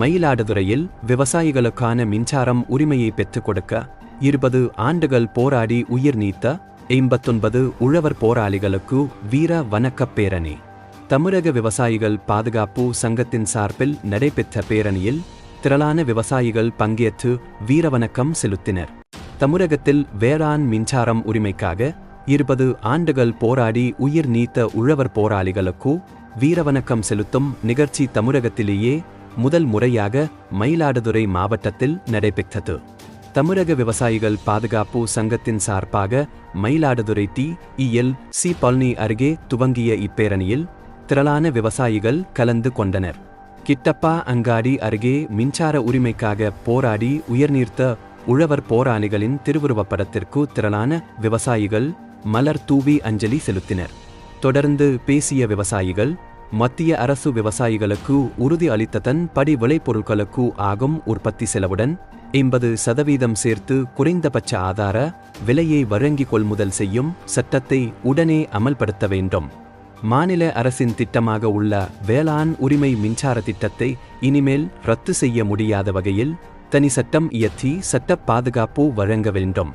மயிலாடுதுறையில் விவசாயிகளுக்கான மின்சாரம் உரிமையை பெற்றுக் கொடுக்க இருபது ஆண்டுகள் போராடி உயிர் நீத்த ஐம்பத்தொன்பது உழவர் போராளிகளுக்கு வீர வணக்கப் பேரணி. தமிழக விவசாயிகள் பாதுகாப்பு சங்கத்தின் சார்பில் நடைபெற்ற பேரணியில் திரளான விவசாயிகள் பங்கேற்று வீரவணக்கம் செலுத்தினர். தமிழகத்தில் வேளாண் மின்சாரம் உரிமைக்காக இருபது ஆண்டுகள் போராடி உயிர் நீத்த உழவர் போராளிகளுக்கு வீரவணக்கம் செலுத்தும் நிகழ்ச்சி தமிழகத்திலேயே முதல் முறையாக மயிலாடுதுறை மாவட்டத்தில் நடைபெற்றது. தமிழக விவசாயிகள் பாதுகாப்பு சங்கத்தின் சார்பாக Mayiladuthurai T. L C. Palani அருகே துவங்கிய இப்பேரணியில் திரளான விவசாயிகள் கலந்து கொண்டனர். கிட்டப்பா அங்காடி அருகே மின்சார உரிமைக்காக போராடி உயர்நீர்த்த உழவர் போராளிகளின் திருவுருவப் படத்திற்கு திரளான விவசாயிகள் மலர் தூவி அஞ்சலி செலுத்தினர். தொடர்ந்து பேசிய விவசாயிகள் மத்திய அரசு விவசாயிகளுக்கு உறுதி அளித்ததன் படி விளைபொருட்களுக்கு ஆகும் உற்பத்தி செலவுடன் எண்பது சதவீதம் சேர்த்து குறைந்தபட்ச ஆதார விலையை வழங்கி கொள்முதல் செய்யும் சட்டத்தை உடனே அமல்படுத்த வேண்டும். மாநில அரசின் திட்டமாக உள்ள வேளாண் உரிமை மின்சார திட்டத்தை இனிமேல் ரத்து செய்ய முடியாத வகையில் தனி சட்டம் இயற்றி சட்ட பாதுகாப்பு வழங்க வேண்டும்.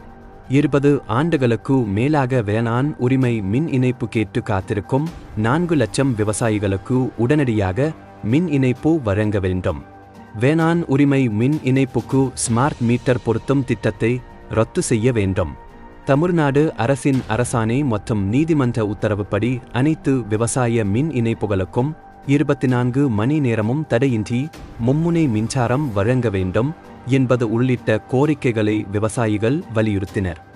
இருபது ஆண்டுகளுக்கு மேலாக வேளாண் உரிமை மின் இணைப்பு கேட்டு காத்திருக்கும் நான்கு லட்சம் விவசாயிகளுக்கு உடனடியாக மின் இணைப்பு வழங்க வேண்டும். வேளாண் உரிமை மின் இணைப்புக்கு ஸ்மார்ட் மீட்டர் பொருத்தும் திட்டத்தை ரத்து செய்ய வேண்டும். தமிழ்நாடு அரசின் அரசாணை மற்றும் நீதிமன்ற உத்தரவுப்படி அனைத்து விவசாய மின் இணைப்புகளுக்கும் இருபத்தி நான்கு மணி நேரமும் தடையின்றி மும்முனை மின்சாரம் வழங்க வேண்டும். என்பது உள்ளிட்ட கோரிக்கைகளை விவசாயிகள் வலியுறுத்தினர்.